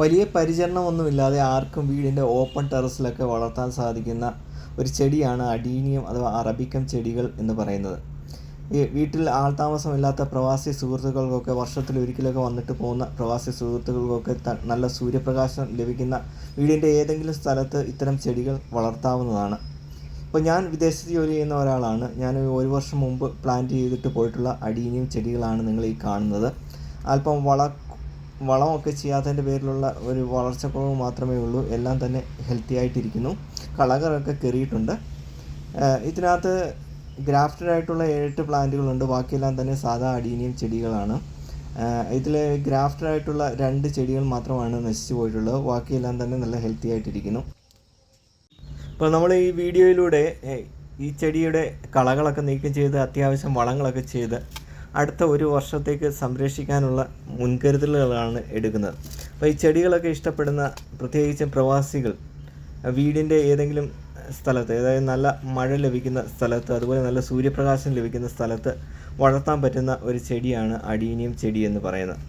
വലിയ പരിചരണമൊന്നുമില്ലാതെ ആർക്കും വീടിന്റെ ഓപ്പൺ ടെറസിലൊക്കെ വളർത്താൻ സാധിക്കുന്ന ഒരു ചെടിയാണ് അഡീനിയം അഥവാ അറബിക്കം ചെടികൾ എന്ന് പറയുന്നത്. ഈ വീട്ടിൽ ആൾതാമസമില്ലാത്ത പ്രവാസി സുഹൃത്തുക്കൾക്കൊക്കെ വർഷത്തിൽ ഒരിക്കലൊക്കെ വന്നിട്ട് പോകുന്ന പ്രവാസി സുഹൃത്തുക്കൾക്കൊക്കെ നല്ല സൂര്യപ്രകാശം ലഭിക്കുന്ന വീടിന്റെ ഏതെങ്കിലും സ്ഥലത്ത് ഇത്തരം ചെടികൾ വളർത്താവുന്നതാണ്. ഇപ്പോൾ ഞാൻ വിദേശത്ത് ജോലി ചെയ്യുന്ന ഒരാളാണ്. ഞാൻ ഒരു വർഷം മുമ്പ് പ്ലാന്റ് ചെയ്തിട്ട് പോയിട്ടുള്ള അടീനിയം ചെടികളാണ് നിങ്ങൾ ഈ കാണുന്നത്. അല്പം വള വളമൊക്കെ ചെയ്യാത്തതിന്റെ പേരിലുള്ള ഒരു വളർച്ചക്കുറവ് മാത്രമേ ഉള്ളൂ. എല്ലാം തന്നെ ഹെൽത്തി ആയിട്ടിരിക്കുന്നു. കളകളൊക്കെ കയറിയിട്ടുണ്ട് ഇതിനകത്ത് ഗ്രാഫ്റ്റഡ് ആയിട്ടുള്ള ഏഴെട്ട് പ്ലാന്റുകളുണ്ട്. ബാക്കിയെല്ലാം തന്നെ സാധാ അടീനിയം ചെടികളാണ്. ഇതിൽ ഗ്രാഫ്റ്റഡ് ആയിട്ടുള്ള രണ്ട് ചെടികൾ മാത്രമാണ് നശിച്ചു പോയിട്ടുള്ളത്. ബാക്കിയെല്ലാം തന്നെ നല്ല ഹെൽത്തി ആയിട്ടിരിക്കുന്നു. അപ്പോൾ നമ്മൾ ഈ വീഡിയോയിലൂടെ ഈ ചെടിയുടെ കളകളൊക്കെ നീക്കം ചെയ്ത് അത്യാവശ്യം വളങ്ങളൊക്കെ ചെയ്ത് അടുത്ത ഒരു വർഷത്തേക്ക് സംരക്ഷിക്കാനുള്ള മുൻകരുതലുകളാണ് എടുക്കുന്നത്. അപ്പോൾ ഈ ചെടികളൊക്കെ ഇഷ്ടപ്പെടുന്ന പ്രത്യേകിച്ചും പ്രവാസികൾ വീടിന്റെ ഏതെങ്കിലും സ്ഥലത്ത് അതായത് നല്ല മഴ ലഭിക്കുന്ന സ്ഥലത്ത് അതുപോലെ നല്ല സൂര്യപ്രകാശം ലഭിക്കുന്ന സ്ഥലത്ത് വളർത്താൻ പറ്റുന്ന ഒരു ചെടിയാണ് അടീനിയം ചെടി എന്ന് പറയുന്നത്.